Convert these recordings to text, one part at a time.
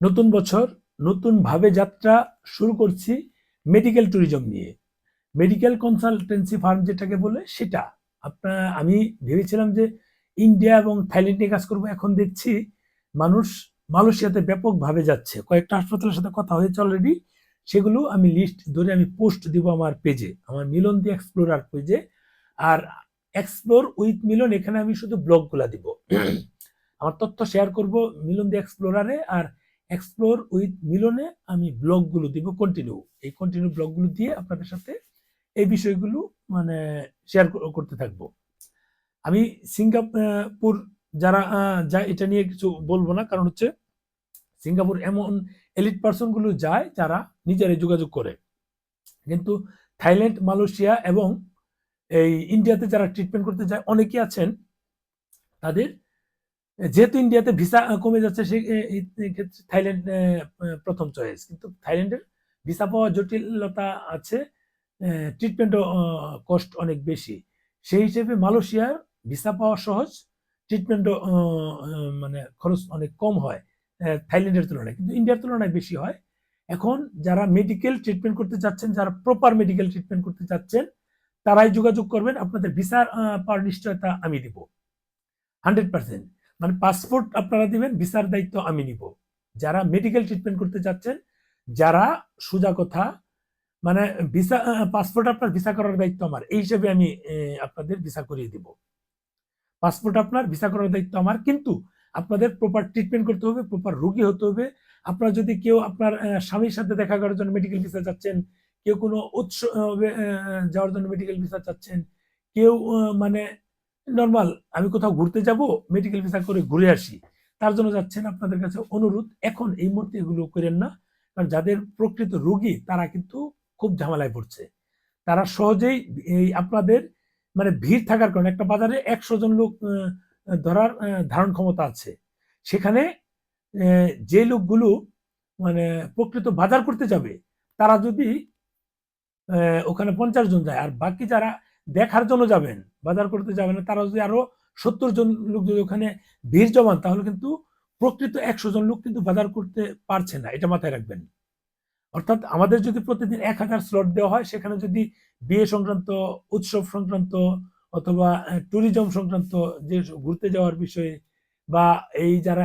নতুন বছর নতুনভাবে যাত্রা শুরু করছি মেডিকেল ট্যুরিজম নিয়ে। মেডিকেল কনসালটেন্সি ফার্ম যেটাকে বলে সেটা। আপনার আমি ভেবেছিলাম যে ইন্ডিয়া এবং থাইল্যান্ড নিয়ে কাজ করব এখন দেখছি মানুষ মালয়েশিয়াতে ব্যাপকভাবে যাচ্ছে। কয়েকটা হাসপাতালের সাথে কথা হয়েছে অলরেডি সেগুলো আমি লিস্ট ধরে আমি পোস্ট দিব আমার পেজে আমার মিলন দি এক্সপ্লোরার পেজে আর এক্সপ্লোর উইথ মিলন এখানে আমি শুধু ব্লগগুলা দিব। আমার তথ্য শেয়ার করব মিলন দি এক্সপ্লোরারে আর এক্সপ্লোর উইথ মিলনে আমি ব্লগগুলো দিব কন্টিনিউ এই কন্টিনিউ ব্লগগুলো দিয়ে আপনাদের সাথে এই বিষয়গুলো মানে শেয়ার করতে থাকব। আমি সিঙ্গাপুর যারা যায় এটা নিয়ে কিছু বলব না, কারণ হচ্ছে সিঙ্গাপুর এমন এলিট পার্সনগুলো যায় যারা নিজেরাই যোগাযোগ করে। কিন্তু থাইল্যান্ড, মালয়েশিয়া এবং এই ইন্ডিয়াতে যারা ট্রিটমেন্ট করতে যায় অনেকে আছেন, তাদের যেহেতু ইন্ডিয়াতে ভিসা কমে যাচ্ছে, সে ক্ষেত্রে থাইল্যান্ড প্রথম চয়েস। কিন্তু থাইল্যান্ডের ভিসা পাওয়া জটিলতা আছে ট্রিটমেন্টও কস্ট অনেক বেশি। সেই হিসেবে মালয়েশিয়ার ভিসা পাওয়া সহজ ট্রিটমেন্টও মানে খরচ অনেক কম হয় থাইল্যান্ডের তুলনায়। কিন্তু ইন্ডিয়ার তুলনায় বেশি হয়। এখন যারা মেডিকেল ট্রিটমেন্ট করতে চাচ্ছেন, যারা প্রপার মেডিকেল ট্রিটমেন্ট করতে চাচ্ছেন, তারাই যোগাযোগ করবেন। আপনাদের ভিসা পাওয়ার নিশ্চয়তা আমি দিব। হান্ড্রেড পার্সেন্ট মানে পাসপোর্ট আপনারা দিবেন ভিসার দায়িত্ব আমি নিব। যারা মেডিকেল ট্রিটমেন্ট করতে চাচ্ছেন যারা সোজা কথা মানে ভিসা পাসপোর্ট আপনার ভিসা করার দায়িত্ব আমার। এই হিসেবে আমি আপনাদের ভিসা করিয়ে দিব। পাসপোর্ট আপনার ভিসা করার দায়িত্ব আমার। কিন্তু আপনাদের প্রপার ট্রিটমেন্ট করতে হবে প্রপার রোগী হতে হবে। আপনার যদি কেউ আপনার স্বামীর সাথে দেখা করার জন্য মেডিকেল ভিসা চাচ্ছেন কেউ কোনো উৎস যাওয়ার জন্য মেডিকেল ভিসা চাচ্ছেন কেউ মানে নর্মাল আমি কোথাও ঘুরতে যাব মেডিকেল ভিসা করে ঘুরে আসি। তার জন্য যাচ্ছেন আপনাদের কাছে অনুরোধ, এখন এই মুহূর্তে এগুলো করেন না, কারণ যাদের প্রকৃত রোগী, তারা কিন্তু খুব ঝামেলায় পড়ছে। তারা সহজেই এই আপনাদের মানে ভিড় থাকার কারণে, একটা বাজারে একশো জন লোক ধরার ধারণ ক্ষমতা আছে। সেখানে যে লোকগুলো মানে প্রকৃত বাজার করতে যাবে, তারা যদি ওখানে পঞ্চাশ জন যায়, আর বাকি যারা দেখার জন্য যাবেন বাজার করতে যাবে না, তারা যদি আরও সত্তর জন লোক যদি ওখানে ভিড় জমান তাহলে কিন্তু প্রকৃত একশো জন লোক কিন্তু বাজার করতে পারছে না এটা মাথায় রাখবেন। অর্থাৎ আমাদের যদি প্রতিদিন এক হাজার স্লট দেওয়া হয় সেখানে যদি বিয়ে সংক্রান্ত উৎসব সংক্রান্ত অথবা ট্যুরিজম সংক্রান্ত যে ঘুরতে যাওয়ার বিষয়ে বা এই যারা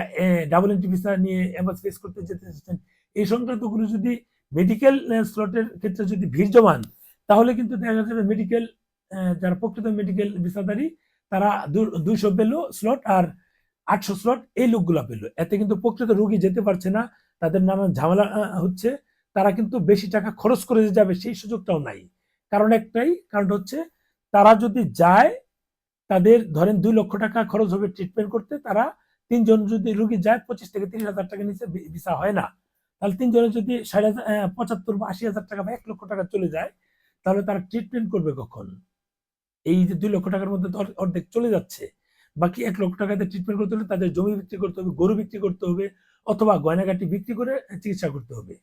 ডাবল এন্ট্রি ভিসা নিয়ে এম্বাস ফেস করতে যেতে চাচ্ছেন এই সংক্রান্তগুলো যদি মেডিকেল স্লটের ক্ষেত্রে যদি ভিড় জমান তাহলে কিন্তু দেখা যাবে মেডিকেল যারা প্রকৃত মেডিকেল ভিসাদারি তারা দুইশো পেল স্লট আর আটশো স্লট এই লোকগুলা পেল। এতে কিন্তু প্রকৃত রোগী যেতে পারছে না, তাদের নানান ঝামেলা হচ্ছে। তারা কিন্তু বেশি টাকা খরচ করে যাবে, সেই সুযোগটাও নাই। কারণ একটাই, কারণ হচ্ছে তারা যদি যায়, তাদের ধরেন দুই লক্ষ টাকা খরচ হবে ট্রিটমেন্ট করতে, তারা তিনজন যদি রুগী যায়, পঁচিশ থেকে তিরিশ হাজার টাকা নিচে ভিসা হয় না। তাহলে তিনজনের যদি সাড়ে পঁচাত্তর বা আশি হাজার টাকা বা এক লক্ষ টাকা চলে যায়, তাহলে তারা ট্রিটমেন্ট করবে কখন? এই যে দুই লক্ষ টাকার মধ্যে অর্ধেক চলে যাচ্ছে। বাকি এক লক্ষ টাকাতে ট্রিটমেন্ট করতে হলে তাদের জমি বিক্রি করতে হবে, গরু বিক্রি করতে হবে, অথবা গয়নাগাটি বিক্রি করে চিকিৎসা করতে হবে।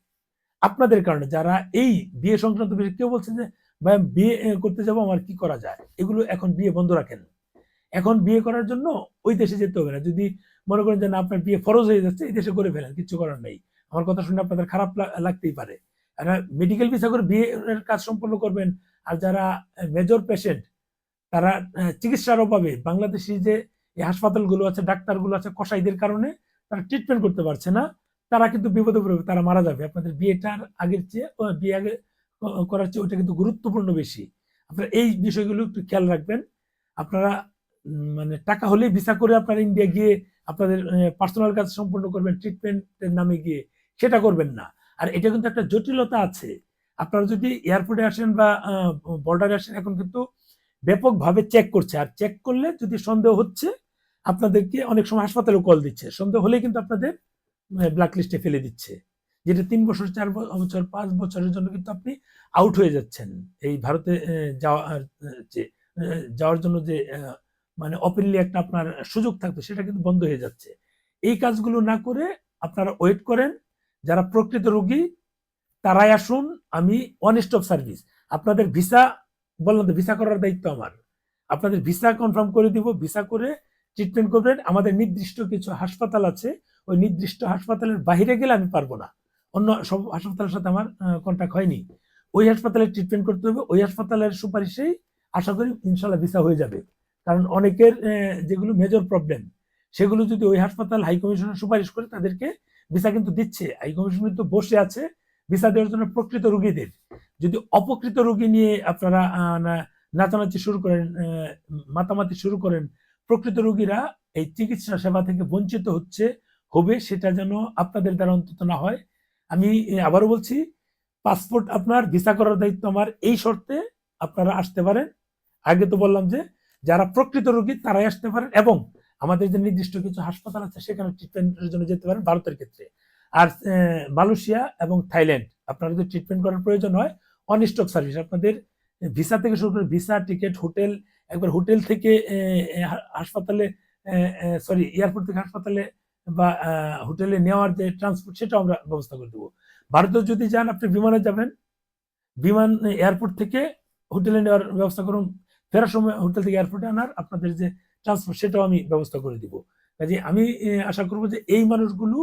আপনাদের কারণে যারা এই বিয়ে সংক্রান্ত বিষয়ে কেউ বলছে যে, ভাই বিয়ে করতে যাব, আমার কি করা যায়? এগুলো এখন বিয়ে বন্ধ রাখেন। এখন বিয়ে করার জন্য ওই দেশে যেতে হবে না। যদি মনে করেন যে, না, আপনার বিয়ে ফরজ হয়ে যাচ্ছে, এই দেশে করে ফেলেন, কিছু করার নেই। আমার কথা শুনে আপনাদের খারাপ লাগতেই পারে। আর মেডিকেল ভিসা করে বিয়ের কাজ সম্পন্ন করবেন। আর যারা মেজর পেশেন্ট তারা চিকিৎসার অভাবে বাংলাদেশি যে হাসপাতালগুলো আছে, ডাক্তারগুলো আছে কসাইদের কারণে তারা ট্রিটমেন্ট করতে পারছে না। তারা কিন্তু বিপদে পড়বে, তারা মারা যাবে। আপনাদের বিয়েটার আগের চেয়ে বিয়ে আগে করার চেয়ে ওটা কিন্তু গুরুত্বপূর্ণ বেশি। আপনারা এই বিষয়গুলো একটু খেয়াল রাখবেন। আপনারা মানে টাকা হলেই ভিসা করে আপনারা ইন্ডিয়া গিয়ে আপনাদের পার্সোনাল কাজ সম্পন্ন করবেন ট্রিটমেন্টের নামে গিয়ে। সেটা করবেন না। আর এটা কিন্তু একটা জটিলতা আছে। আপনারা যদি এয়ারপোর্টে আসেন বা বর্ডারে আসেন, এখন কিন্তু ব্যাপকভাবে চেক করছে। আর চেক করলে যদি সন্দেহ হচ্ছে আপনাদেরকে অনেক সময় হাসপাতালে কল দিচ্ছে। সন্দেহ হলে কিন্তু আপনাদের ব্ল্যাক লিস্টে ফেলে দিচ্ছে। যেটা তিন বছর চার বছর পাঁচ বছরের জন্য কিন্তু আপনি আউট হয়ে যাচ্ছেন। এই ভারতে আহ, যাওয়ার যে যাওয়ার জন্য যে মানে ওপেনলি একটা আপনার সুযোগ থাকতো সেটা কিন্তু বন্ধ হয়ে যাচ্ছে। এই কাজগুলো না করে আপনারা ওয়েট করেন। যারা প্রকৃত রোগী তারাই আসুন। আমি ওয়ান স্টপ সার্ভিস আপনাদের ভিসা বললাম তো ভিসা করার দায়িত্ব আমার। আপনাদের ভিসা কনফার্ম করে দিব ভিসা করে ট্রিটমেন্ট করবেন। আমাদের নির্দিষ্ট কিছু হাসপাতাল আছে, ওই নির্দিষ্ট হাসপাতালের বাইরে গেলে আমি পারব না। অন্য সব হাসপাতালের সাথে আমার কন্ট্যাক্ট হয়নি। ওই হাসপাতালে ট্রিটমেন্ট করতে হবে, ওই হাসপাতালের সুপারিশেই আশা করি ইনশাল্লাহ ভিসা হয়ে যাবে। কারণ অনেকের যেগুলো মেজর প্রবলেম সেগুলো যদি ওই হাসপাতাল হাই কমিশনের সুপারিশ করে, তাদেরকে ভিসা কিন্তু দিচ্ছে। হাই কমিশন কিন্তু বসে আছে ভিসা দেওয়ার জন্য প্রকৃত রুগীদের। যদি অপকৃত রুগী নিয়ে আপনারা নাচানাচি শুরু করেন মাতামাতি শুরু করেন, প্রকৃত রুগীরা এই চিকিৎসা সেবা থেকে বঞ্চিত হচ্ছে, হবে সেটা যেন আপনাদের দ্বারা অন্তত না হয়। আমি আবারও বলছি, পাসপোর্ট আপনার, ভিসা করার দায়িত্ব আমার, এই শর্তে আপনারা আসতে পারেন। আগে তো বললাম যে, যারা প্রকৃত রোগী তারাই আসতে পারেন এবং আমাদের যে নির্দিষ্ট কিছু হাসপাতাল আছে, সেখানে ট্রিটমেন্টের জন্য যেতে পারেন ভারতের ক্ষেত্রে। আর মালয়েশিয়া এবং থাইল্যান্ড। আপনারা যদি ট্রিটমেন্ট করার প্রয়োজন হয় অন স্টক সার্ভিস আপনাদের ভিসা থেকে শুরু করে ভিসা টিকিট হোটেল একবার হোটেল থেকে হাসপাতালে সরি এয়ারপোর্ট থেকে হাসপাতালে বা হোটেলে নেওয়ার যে ট্রান্সপোর্ট সেটাও আমরা ব্যবস্থা করে দেবো। ভারতে যদি যান, আপনি বিমানে যাবেন, বিমান এয়ারপোর্ট থেকে হোটেলে নেওয়ার ব্যবস্থা করুন। ফেরার সময় হোটেল থেকে এয়ারপোর্টে আনার আপনাদের যে ট্রান্সপোর্ট সেটাও আমি ব্যবস্থা করে দিব। কাজে আমি আশা করব যে এই মানুষগুলো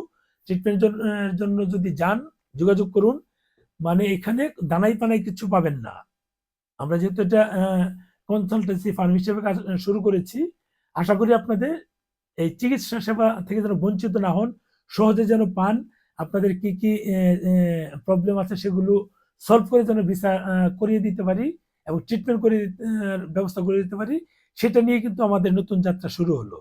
ট্রিটমেন্টের জন্য যদি যান, যোগাযোগ করুন মানে এখানে দানাই পানাই কিছু পাবেন না। আমরা যেহেতু এটা কনসালটেন্সি ফার্ম হিসেবে কাজ শুরু করেছি, আশা করি আপনাদের এই চিকিৎসা সেবা থেকে যেন বঞ্চিত না হন, সহজে যেন পান, আপনাদের কি কি প্রবলেম আছে সেগুলো সলভ করে যেন ভিসা করিয়ে দিতে পারি এবং ট্রিটমেন্ট করে ব্যবস্থা করে দিতে পারি, সেটা নিয়ে কিন্তু আমাদের নতুন যাত্রা শুরু হলো।